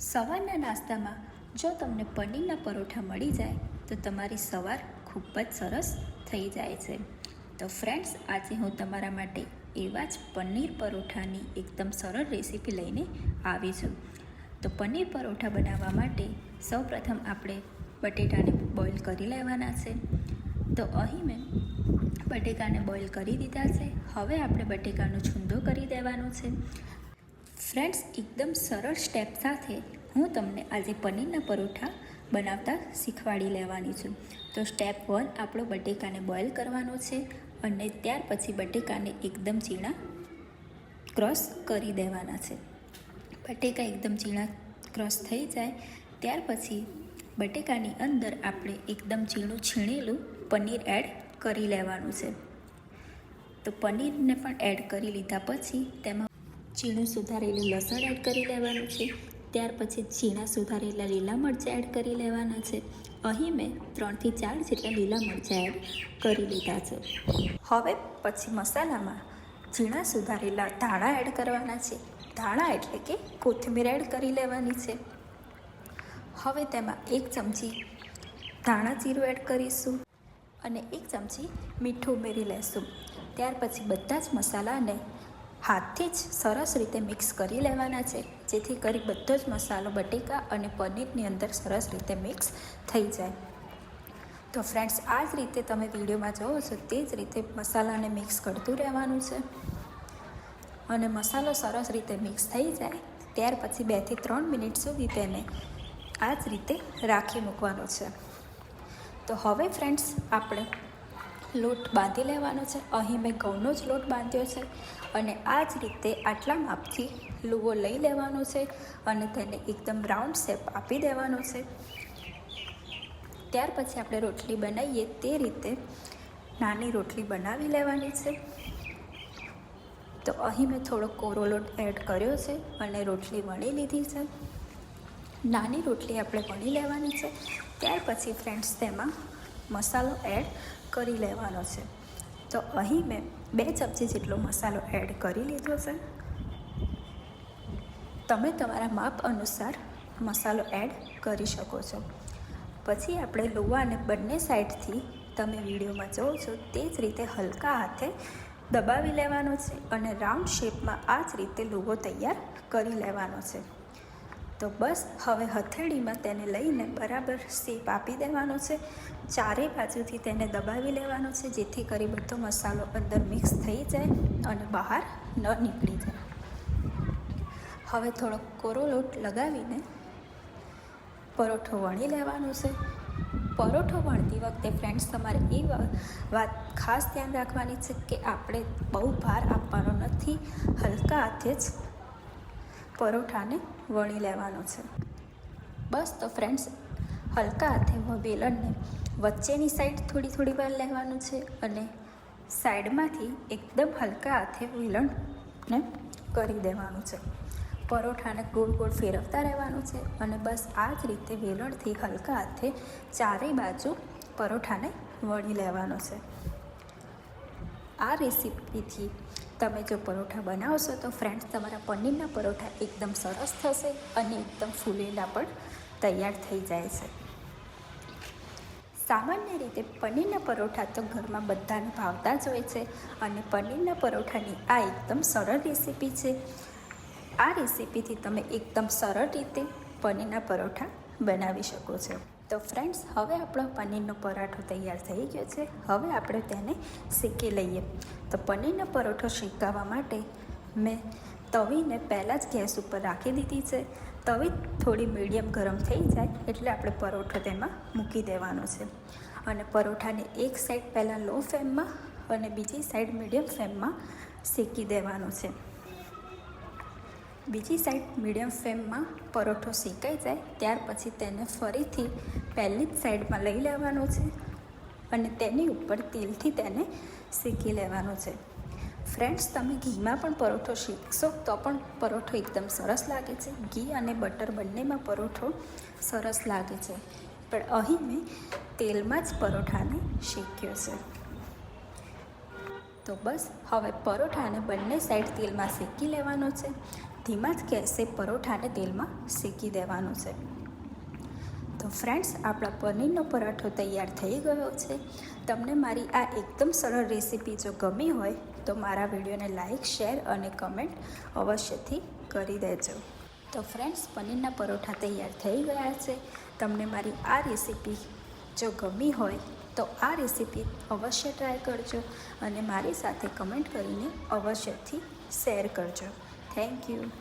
સવારના નાસ્તામાં જો તમને પનીરના પરોઠા મળી જાય, તો તમારી સવાર ખૂબ જ સરસ થઈ જાય છે. તો ફ્રેન્ડ્સ આજે હું તમારા માટે એવા જ પનીર પરોઠાની એકદમ સરળ રેસીપી લઈને આવી છું. તો પનીર પરોઠા બનાવવા માટે સૌપ્રથમ આપણે બટેટાને બોઇલ કરી લેવાના છે. તો અહીં મેં બટેકાને બોઇલ કરી દીધા છે. હવે આપણે બટેકાનો છૂંદો કરી દેવાનો છે. ફ્રેન્ડ્સ, એકદમ સરળ સ્ટેપ સાથે હું તમને આજે પનીરના પરોઠા બનાવતા શીખવાડી લેવાની છું. તો સ્ટેપ વન, આપણો બટેકાને બોઇલ કરવાનો છે અને ત્યાર પછી બટેકાને એકદમ ઝીણા ક્રોસ કરી દેવાના છે. બટેકા એકદમ ઝીણા ક્રોસ થઈ જાય, ત્યાર પછી બટેકાની અંદર આપણે એકદમ ઝીણું છીણેલું પનીર એડ કરી લેવાનું છે. તો પનીરને પણ એડ કરી લીધા પછી તેમાં ઝીણું સુધારેલું લસણ એડ કરી લેવાનું છે. ત્યાર પછી ઝીણા સુધારેલા લીલા મરચાં એડ કરી લેવાના છે. અહીં મેં ત્રણથી ચાર જેટલા લીલા મરચાં એડ કરી લીધા છે. હવે પછી મસાલામાં ઝીણા સુધારેલા ધાણા એડ કરવાના છે. ધાણા એટલે કે કોથમીર એડ કરી લેવાની છે. હવે તેમાં એક ચમચી ધાણા જીરું એડ કરીશું અને એક ચમચી મીઠું ઉમેરી લેશું. ત્યાર પછી બધા જ મસાલાને હાથથી જ સરસ રીતે મિક્સ કરી લેવાના છે. જેથી કરી બધો જ મસાલો, બટેકા અને પનીરની અંદર સરસ રીતે મિક્સ થઈ જાય. તો ફ્રેન્ડ્સ આ જ રીતે તમે વિડીયોમાં જોવો છો તે જ રીતે મસાલાને મિક્સ કરતું રહેવાનું છે. અને મસાલો સરસ રીતે મિક્સ થઈ જાય, ત્યાર પછી બેથી ત્રણ મિનિટ સુધી તેને આ જ રીતે રાખી મૂકવાનો છે. તો હવે ફ્રેન્ડ્સ આપણે લોટ બાંધી લેવાનો છે. અહીં મેં ઘઉંનો જ લોટ બાંધ્યો છે અને આ જ રીતે આટલા માપથી લુવો લઈ લેવાનો છે અને તેને એકદમ રાઉન્ડ શેપ આપી દેવાનો છે. ત્યાર પછી આપણે રોટલી બનાવીએ તે રીતે નાની રોટલી બનાવી લેવાની છે. તો અહીં મેં થોડો કોરો લોટ એડ કર્યો છે અને રોટલી વણી લીધી છે. નાની રોટલી આપણે વણી લેવાની છે. ત્યાર પછી ફ્રેન્ડ્સ તેમાં મસાલો એડ કરી લેવાનો છે. તો અહીં મેં બે ચમચી જેટલો મસાલો એડ કરી લીધો છે. તમે તમારા માપ અનુસાર મસાલો એડ કરી શકો છો. પછી આપણે લોવાને બંને સાઈડથી તમે વિડીયોમાં જોવો છો તે જ રીતે હલકા હાથે દબાવી લેવાનો છે અને રાઉન્ડ શેપમાં આ જ રીતે લુવો તૈયાર કરી લેવાનો છે. તો બસ, હવે હથેળીમાં તેને લઈને બરાબર શેપ આપી દેવાનો છે. ચારે બાજુથી તેને દબાવી લેવાનો છે, જેથી કરી બધો મસાલો અંદર મિક્સ થઈ જાય અને બહાર ન નીકળી જાય. હવે થોડો કોરો લોટ લગાવીને પરોઠો વણી લેવાનો છે. પરોઠો વણતી વખતે ફ્રેન્ડ્સ તમારે એ વાત ખાસ ધ્યાન રાખવાની છે કે આપણે બહુ ભાર આપવાનો નથી. હલકા હાથે જ પરોઠાને વણી લેવાનો છે. બસ તો ફ્રેન્ડ્સ હલકા હાથે વેલણને વચ્ચેની સાઈડ થોડી થોડી વાર લેવાનું છે અને સાઈડમાંથી એકદમ હલકા હાથે વેલણને કરી દેવાનું છે. પરોઠાને ગોળ ગોળ ફેરવતા રહેવાનું છે અને બસ આ જ રીતે વેલણથી હલકા હાથે ચારેય બાજુ પરોઠાને વળી લેવાનો છે. આ રેસીપીથી તમે જો પરોઠા બનાવશો તો ફ્રેન્ડ્સ તમારા પનીરના પરોઠા એકદમ સરસ થશે અને એકદમ ફૂલેલા પણ તૈયાર થઈ જાય છે. સામાન્ય રીતે પનીરના પરોઠા તો ઘરમાં બધાને ભાવતા જ હોય છે અને પનીરના પરોઠાની આ એકદમ સરળ રેસીપી છે. આ રેસીપીથી તમે એકદમ સરળ રીતે પનીરના પરોઠા બનાવી શકો છો. તો ફ્રેન્ડ્સ હવે આપણો પનીરનો પરાઠો તૈયાર થઈ ગયો છે. હવે આપણે તેને શેકી લઈએ. તો પનીરનો પરોઠો શેકાવા માટે મેં તવીને પહેલાં જ ગેસ ઉપર રાખી દીધી છે. તવી થોડી મીડિયમ ગરમ થઈ જાય એટલે આપણે પરોઠો તેમાં મૂકી દેવાનો છે. અને પરોઠાને એક સાઈડ પહેલાં લો ફ્લેમમાં અને બીજી સાઈડ મીડિયમ ફ્લેમમાં શેકી દેવાનો છે. બીજી સાઈડ મીડિયમ ફ્લેમમાં પરોઠો શેકાઈ જાય, ત્યાર પછી તેને ફરીથી પહેલી જ સાઈડમાં લઈ લેવાનો છે અને તેની ઉપર તેલથી તેને શેકી લેવાનો છે. ફ્રેન્ડ્સ તમે ઘીમાં પણ પરોઠો શેકશો તો પણ પરોઠો એકદમ સરસ લાગે છે. ઘી અને બટર બંનેમાં પરોઠો સરસ લાગે છે. પણ અહીં મેં તેલમાં જ પરોઠાને શેક્યો છે. તો બસ, હવે પરોઠાને બંને સાઈડ તેલમાં શેકી લેવાનો છે. ધીમા જ ગેસે પરોઠાને તેલમાં શેકી દેવાનું છે. તો ફ્રેન્ડ્સ આપણા પનીરનો પરાઠો તૈયાર થઈ ગયો છે. તમને મારી આ એકદમ સરળ રેસીપી જો ગમી હોય, તો મારા વિડીયોને લાઇક શેર અને કમેન્ટ અવશ્યથી કરી દેજો. તો ફ્રેન્ડ્સ પનીરના પરોઠા તૈયાર થઈ ગયા છે. તમને મારી આ રેસીપી જો ગમી હોય, તો આ રેસીપી અવશ્ય ટ્રાય કરજો અને મારી સાથે કમેન્ટ કરીને અવશ્યથી શેર કરજો. Thank you.